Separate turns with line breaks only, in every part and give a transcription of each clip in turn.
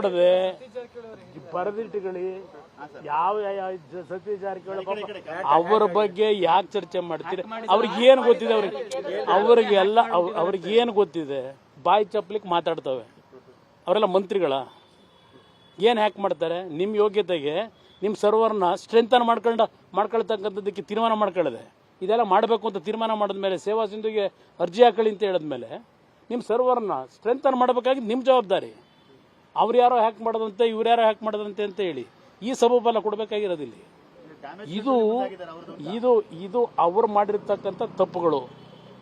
ನೋಡದೆ ಬರೆದಿಟ್ಟುಗಳಿ ಯಾವ ಯಾವ ಸತೀಶ್ ಜಾರಕಿಹೊಳಿ ಅವರ ಬಗ್ಗೆ ಯಾಕೆ ಚರ್ಚೆ ಮಾಡ್ತೀರಿ? ಅವ್ರಿಗೆ ಏನು ಗೊತ್ತಿದೆ ಅವ್ರಿಗೆ? ಅವ್ರಿಗೆ ಎಲ್ಲ ಅವ್- ಅವ್ರಿಗೆ ಏನು ಗೊತ್ತಿದೆ? ಬಾಯಿ ಚಪ್ಪಲಿಕ್ಕೆ ಮಾತಾಡ್ತವೆ. ಅವರೆಲ್ಲ ಮಂತ್ರಿಗಳ. ಏನು ಹ್ಯಾಕ್ ಮಾಡ್ತಾರೆ? ನಿಮ್ಮ ಯೋಗ್ಯತೆಗೆ ನಿಮ್ಮ ಸರ್ವರ್ನ ಸ್ಟ್ರೆಂಥನ್ ಮಾಡ್ಕೊಂಡ ಮಾಡ್ಕೊಳ್ತಕ್ಕಂಥದ್ದಕ್ಕೆ ತೀರ್ಮಾನ ಮಾಡ್ಕೊಳ್ಳದೆ. ಇದೆಲ್ಲ ಮಾಡಬೇಕು ಅಂತ ತೀರ್ಮಾನ ಮಾಡಿದ್ಮೇಲೆ ಸೇವಾ ಸಿಂಧುಗೆ ಅರ್ಜಿ ಹಾಕಳಿ ಅಂತ ಹೇಳಿದ್ಮೇಲೆ ನಿಮ್ಮ ಸರ್ವರ್ನ ಸ್ಟ್ರೆಂಥನ್ ಮಾಡಬೇಕಾಗಿ ನಿಮ್ಮ ಜವಾಬ್ದಾರಿ. ಅವ್ರು ಯಾರೋ ಹ್ಯಾಕ್ ಮಾಡೋದಂತೆ ಇವ್ರು ಯಾರೋ ಹ್ಯಾಕ್ ಮಾಡೋದಂತೆ ಅಂತ ಹೇಳಿ ಈ ಸಬೂಬೆಲ್ಲ ಕೊಡಬೇಕಾಗಿರೋದಿಲ್ಲ ಇದು ಇದು ಇದು ಅವ್ರು ಮಾಡಿರ್ತಕ್ಕಂಥ ತಪ್ಪುಗಳು.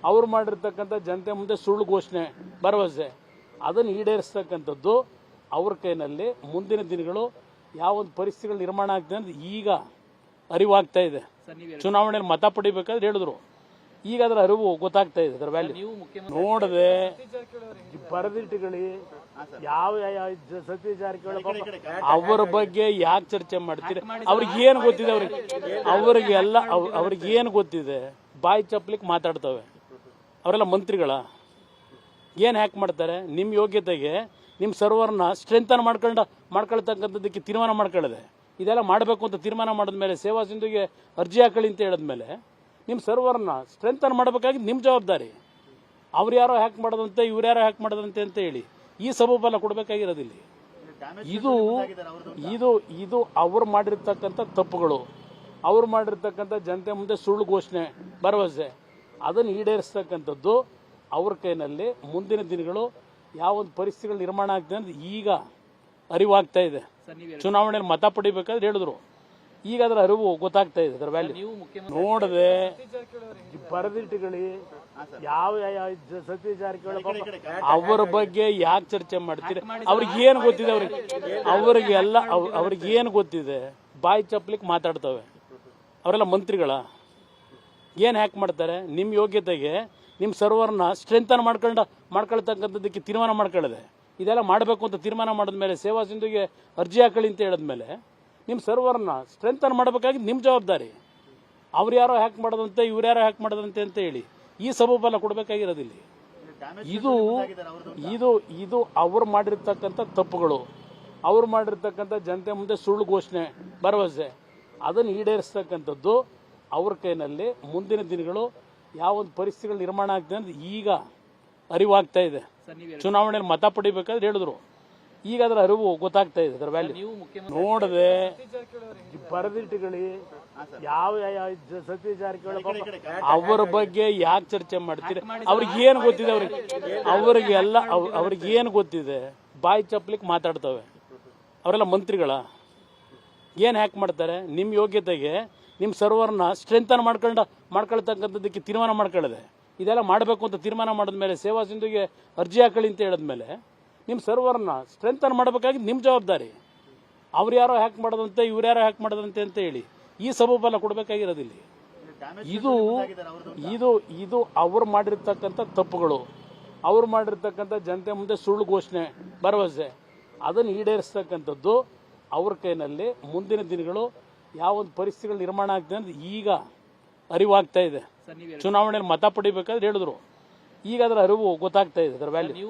ಅವ್ರು ಮಾಡಿರ್ತಕ್ಕಂಥ ಜನತೆ ಮುಂದೆ ಸುಳ್ಳು ಘೋಷಣೆ ಭರವಸೆ. ಅದನ್ನು ಈಡೇರಿಸ್ತಕ್ಕಂಥದ್ದು ಅವ್ರ ಕೈನಲ್ಲಿ ಮುಂದಿನ ದಿನಗಳು ಯಾವ ಒಂದು ಪರಿಸ್ಥಿತಿಗಳು ನಿರ್ಮಾಣ ಆಗ್ತದೆ ಅಂತ ಈಗ ಅರಿವಾಗ್ತಾ ಇದೆ. ಚುನಾವಣೆಯಲ್ಲಿ ಮತ ಪಡಿಬೇಕಾದ್ರೆ ಹೇಳಿದ್ರು. ಈಗ ಅದರ ಅರಿವು ಗೊತ್ತಾಗ್ತಾ ಇದೆ ಅದರ ವ್ಯಾಲ್ಯೂ ನೋಡದೆ ಬರೆದಿಟ್ಟುಗಳಿ ಯಾವ ಸತೀಶ್ ಜಾರಕಿಹೊಳಿ ಅವರ ಬಗ್ಗೆ ಯಾಕೆ ಚರ್ಚೆ ಮಾಡ್ತೀರಿ? ಅವ್ರಿಗೆ ಏನು ಗೊತ್ತಿದೆ ಅವ್ರಿಗೆ? ಅವ್ರಿಗೆ ಎಲ್ಲ ಅವ್- ಅವ್ರಿಗೆ ಏನು ಗೊತ್ತಿದೆ? ಬಾಯಿ ಚಪ್ಪಲಿಕ್ಕೆ ಮಾತಾಡ್ತವೆ. ಅವರೆಲ್ಲ ಮಂತ್ರಿಗಳ. ಏನು ಹ್ಯಾಕ್ ಮಾಡ್ತಾರೆ? ನಿಮ್ಮ ಯೋಗ್ಯತೆಗೆ ನಿಮ್ಮ ಸರ್ವರ್ನ ಸ್ಟ್ರೆಂಥನ್ ಮಾಡ್ಕೊಂಡ ಮಾಡ್ಕೊಳ್ತಕ್ಕಂಥದ್ದಕ್ಕೆ ತೀರ್ಮಾನ ಮಾಡ್ಕೊಳ್ಳದೆ. ಇದೆಲ್ಲ ಮಾಡಬೇಕು ಅಂತ ತೀರ್ಮಾನ ಮಾಡಿದ್ಮೇಲೆ ಸೇವಾ ಸಿಂಧುಗೆ ಅರ್ಜಿ ಹಾಕೊಳ್ಳಿ ಅಂತ ಹೇಳಿದ್ಮೇಲೆ ನಿಮ್ಮ ಸರ್ವರ್ನ ಸ್ಟ್ರೆಂಥನ್ ಮಾಡಬೇಕಾಗಿ ನಿಮ್ಮ ಜವಾಬ್ದಾರಿ. ಅವ್ರು ಯಾರೋ ಹ್ಯಾಕ್ ಮಾಡೋದಂತೆ ಇವ್ರು ಯಾರೋ ಹ್ಯಾಕ್ ಮಾಡೋದಂತೆ ಅಂತ ಹೇಳಿ. ಈ ಸಬೂಬೆಲ್ಲ ಕೊಡಬೇಕಾಗಿರೋದಿಲ್ಲ. ಇದು ಇದು ಇದು ಅವ್ರು ಮಾಡಿರ್ತಕ್ಕಂಥ ತಪ್ಪುಗಳು. ಅವ್ರು ಮಾಡಿರ್ತಕ್ಕಂಥ ಜನತೆ ಮುಂದೆ ಸುಳ್ಳು ಘೋಷಣೆ ಭರವಸೆ. ಅದನ್ನು ಈಡೇರಿಸ್ತಕ್ಕಂಥದ್ದು ಅವ್ರ ಕೈನಲ್ಲಿ ಮುಂದಿನ ದಿನಗಳು ಯಾವ ಒಂದು ಪರಿಸ್ಥಿತಿಗಳು ನಿರ್ಮಾಣ ಆಗ್ತದೆ ಅಂತ ಈಗ ಅರಿವಾಗ್ತಾ ಇದೆ. ಚುನಾವಣೆಯಲ್ಲಿ ಮತ ಪಡಿಬೇಕಾದ್ರೆ ಹೇಳಿದ್ರು. ಈಗ ಅದರ ಅರಿವು ಗೊತ್ತಾಗ್ತಾ ಇದೆ ಅದರ ವ್ಯಾಲ್ಯೂ ನೋಡದೆ ಬರೆದಿಟ್ಟುಗಳಿ ಯಾವ ಯಾವ ಸತೀಶ್ ಜಾರಕಿಹೊಳಿ ಪಾಪ ಅವರ ಬಗ್ಗೆ ಯಾಕೆ ಚರ್ಚೆ ಮಾಡ್ತೀರಿ? ಅವ್ರಿಗೆ ಏನು ಗೊತ್ತಿದೆ ಅವ್ರಿಗೆ? ಅವ್ರಿಗೆ ಎಲ್ಲ ಅವ್- ಅವ್ರಿಗೆ ಏನು ಗೊತ್ತಿದೆ? ಬಾಯಿ ಚಪ್ಪಲಿಕ್ಕೆ ಮಾತಾಡ್ತವೆ. ಅವರೆಲ್ಲ ಮಂತ್ರಿಗಳ. ಏನು ಹ್ಯಾಕ್ ಮಾಡ್ತಾರೆ? ನಿಮ್ಮ ಯೋಗ್ಯತೆಗೆ ನಿಮ್ಮ ಸರ್ವರ್ನ ಸ್ಟ್ರೆಂಥನ್ ಮಾಡ್ಕೊಂಡ ಮಾಡ್ಕೊಳ್ತಕ್ಕಂಥದ್ದಕ್ಕೆ ತೀರ್ಮಾನ ಮಾಡ್ಕೊಳ್ಳದೆ. ಇದೆಲ್ಲ ಮಾಡಬೇಕು ಅಂತ ತೀರ್ಮಾನ ಮಾಡಿದ್ಮೇಲೆ ಸೇವಾ ಸಿಂಧುಗೆ ಅರ್ಜಿ ಹಾಕೊಳ್ಳಿ ಅಂತ ಹೇಳಿದ್ಮೇಲೆ ನಿಮ್ಮ ಸರ್ವರ್ನ ಸ್ಟ್ರೆಂಥನ್ ಮಾಡಬೇಕಾಗಿ ನಿಮ್ಮ ಜವಾಬ್ದಾರಿ. ಅವ್ರು ಯಾರೋ ಹ್ಯಾಕ್ ಮಾಡೋದಂತೆ ಇವ್ರು ಯಾರೋ ಹ್ಯಾಕ್ ಮಾಡೋದಂತೆ ಅಂತ ಹೇಳಿ. ಈ ಸಬೂಬೆಲ್ಲ ಕೊಡಬೇಕಾಗಿರೋದಿಲ್ಲ. ಇದು ಇದು ಇದು ಅವ್ರು ಮಾಡಿರ್ತಕ್ಕಂಥ ತಪ್ಪುಗಳು. ಅವ್ರು ಮಾಡಿರ್ತಕ್ಕಂಥ ಜನತೆ ಮುಂದೆ ಸುಳ್ಳು ಘೋಷಣೆ ಭರವಸೆ. ಅದನ್ನು ಈಡೇರಿಸ್ತಕ್ಕಂಥದ್ದು ಅವ್ರ ಕೈನಲ್ಲಿ ಮುಂದಿನ ದಿನಗಳು ಯಾವ ಒಂದು ಪರಿಸ್ಥಿತಿಗಳು ನಿರ್ಮಾಣ ಆಗ್ತದೆ ಅಂತ ಈಗ ಅರಿವಾಗ್ತಾ ಇದೆ. ಚುನಾವಣೆಯಲ್ಲಿ ಮತ ಪಡಿಬೇಕಾದ್ರೆ ಹೇಳಿದ್ರು. ಈಗ ಅದರ ಅರಿವು ಗೊತ್ತಾಗ್ತಾ ಇದೆ ಅದರ ವ್ಯಾಲ್ಯೂ ನೋಡದೆ ಬರೆದಿಟ್ಟುಗಳಿ ಯಾವ ಸತೀಶ್ ಜಾರಕಿಹೊಳಿ ಅವರ ಬಗ್ಗೆ ಯಾಕೆ ಚರ್ಚೆ ಮಾಡ್ತೀರಿ? ಅವ್ರಿಗೆ ಏನು ಗೊತ್ತಿದೆ ಅವ್ರಿಗೆ? ಅವ್ರಿಗೆ ಎಲ್ಲ ಅವ್- ಅವ್ರಿಗೆ ಏನು ಗೊತ್ತಿದೆ? ಬಾಯಿ ಚಪ್ಪಲಿಕ್ಕೆ ಮಾತಾಡ್ತವೆ. ಅವರೆಲ್ಲ ಮಂತ್ರಿಗಳ. ಏನು ಹ್ಯಾಕ್ ಮಾಡ್ತಾರೆ? ನಿಮ್ಮ ಯೋಗ್ಯತೆಗೆ ನಿಮ್ಮ ಸರ್ವರ್ನ ಸ್ಟ್ರೆಂಥನ್ ಮಾಡ್ಕೊಂಡ ಮಾಡ್ಕೊಳ್ತಕ್ಕಂಥದ್ದಕ್ಕೆ ತೀರ್ಮಾನ ಮಾಡ್ಕೊಳ್ಳದೆ. ಇದೆಲ್ಲ ಮಾಡಬೇಕು ಅಂತ ತೀರ್ಮಾನ ಮಾಡಿದ್ಮೇಲೆ ಸೇವಾ ಸಿಂಧುಗೆ ಅರ್ಜಿ ಹಾಕೊಳ್ಳಿ ಅಂತ ಹೇಳಿದ್ಮೇಲೆ ನಿಮ್ಮ ಸರ್ವರ್ನ ಸ್ಟ್ರೆಂಥನ್ ಮಾಡಬೇಕಾಗಿ ನಿಮ್ಮ ಜವಾಬ್ದಾರಿ. ಅವ್ರು ಯಾರೋ ಹ್ಯಾಕ್ ಮಾಡೋದಂತೆ ಇವ್ರು ಯಾರೋ ಹ್ಯಾಕ್ ಮಾಡೋದಂತೆ ಅಂತ ಹೇಳಿ. ಈ ಸಬೂಬೆಲ್ಲ ಕೊಡಬೇಕಾಗಿರೋದಿಲ್ಲ. ಇದು ಇದು ಇದು ಅವ್ರು ಮಾಡಿರ್ತಕ್ಕಂಥ ತಪ್ಪುಗಳು. ಅವ್ರು ಮಾಡಿರ್ತಕ್ಕಂಥ ಜನತೆ ಮುಂದೆ ಸುಳ್ಳು ಘೋಷಣೆ ಭರವಸೆ. ಅದನ್ನು ಈಡೇರಿಸ್ತಕ್ಕಂಥದ್ದು ಅವ್ರ ಕೈನಲ್ಲಿ ಮುಂದಿನ ದಿನಗಳು ಯಾವ ಒಂದು ಪರಿಸ್ಥಿತಿಗಳು ನಿರ್ಮಾಣ ಆಗ್ತದೆ ಅಂತ ಈಗ ಅರಿವಾಗ್ತಾ ಇದೆ. ಚುನಾವಣೆಯಲ್ಲಿ ಮತ ಪಡಿಬೇಕಾದ್ರೆ ಹೇಳಿದ್ರು. ಈಗ ಅದರ ಅರಿವು ಗೊತ್ತಾಗ್ತಾ ಇದೆ ಅದರ ವ್ಯಾಲ್ಯೂ